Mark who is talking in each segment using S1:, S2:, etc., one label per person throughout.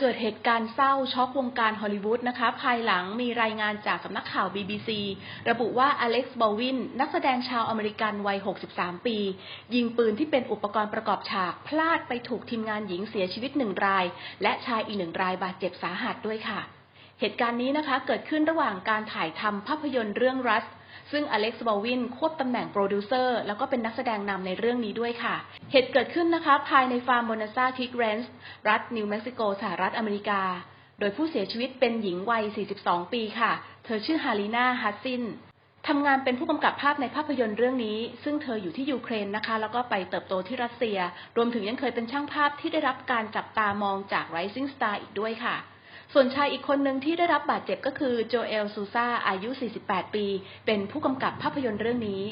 S1: เกิดเหตุการณ์เศร้าช็อกวงการฮอลลีวูดนะคะ ภายหลังมีรายงานจากสำนักข่าว BBC ระบุว่าอเล็กซ์บอวิน นักแสดงชาวอเมริกันวัย 63 ปี ยิงปืนที่เป็นอุปกรณ์ประกอบฉาก พลาดไปถูกทีมงานหญิงเสียชีวิตหนึ่งราย และชายอีกหนึ่งรายบาดเจ็บสาหัสด้วยค่ะ เหตุการณ์นี้นะคะเกิดขึ้นระหว่างการถ่ายทำภาพยนตร์เรื่องรัสซึ่งอเล็กซ์บอลวินควบตำแหน่งโปรดิวเซอร์แล้วก็เป็นนักแสดงนำในเรื่องนี้ด้วยค่ะ เหตุเกิดขึ้นนะคะ ภายในฟาร์มโมนาซาคิกเรนส์รัฐนิวเม็กซิโกสหรัฐอเมริกา โดยผู้เสียชีวิตเป็นหญิงวัย 42 ปีค่ะ เธอชื่อฮาริน่าฮัสซินทำงานเป็นผู้กำกับภาพในภาพยนตร์เรื่องนี้ ซึ่งเธออยู่ที่ยูเครนนะคะ แล้วก็ไปเติบโตที่รัสเซีย รวมถึงยังเคยเป็นช่างภาพที่ได้รับการจับตามองจาก Rising Star อีกด้วยค่ะ ส่วนชายอีกคนหนึ่งที่ได้รับบาดเจ็บก็คือโจเอลซูซาอายุ 48 ปี เป็นผู้กำกับภาพยนตร์เรื่องนี้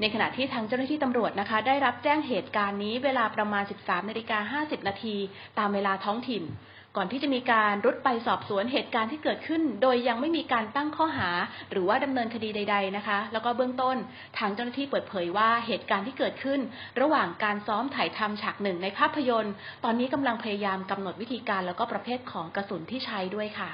S1: ในขณะที่ทางเจ้าหน้าที่ตำรวจนะคะ ได้รับแจ้งเหตุการณ์นี้เวลาประมาณ 13นาฬิกา50 นาทีตามเวลาท้องถิ่น ก่อนที่จะมีการรุดไปสอบสวนเหตุการณ์ที่เกิดขึ้น โดยยังไม่มีการตั้งข้อหา หรือว่าดำเนินคดีใด ๆนะคะ แล้วก็เบื้องต้นทางเจ้าหน้าที่เปิดเผยว่าเหตุการณ์ที่เกิดขึ้น ระหว่างการซ้อมถ่ายทำฉากหนึ่งในภาพยนตร์ ตอนนี้กำลังพยายามกำหนดวิธีการแล้วก็ประเภทของกระสุนที่ใช้ด้วยค่ะ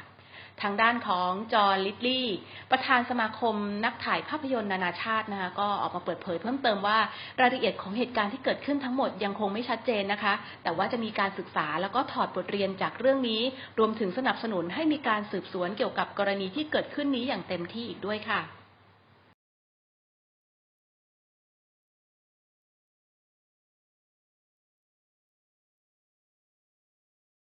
S1: ทางด้านของจอร์นลิตลี่ ประธานสมาคมนักถ่ายภาพยนตร์นานาชาตินะคะก็ออกมาเปิดเผยเพิ่มเติมว่ารายละเอียดของเหตุการณ์ที่เกิดขึ้นทั้งหมดยังคงไม่ชัดเจนนะคะ แต่ว่าจะมีการศึกษาแล้วก็ถอดบทเรียนจากเรื่องนี้ รวมถึงสนับสนุนให้มีการสืบสวนเกี่ยวกับกรณีที่เกิดขึ้นนี้อย่างเต็มที่อีกด้วยค่ะ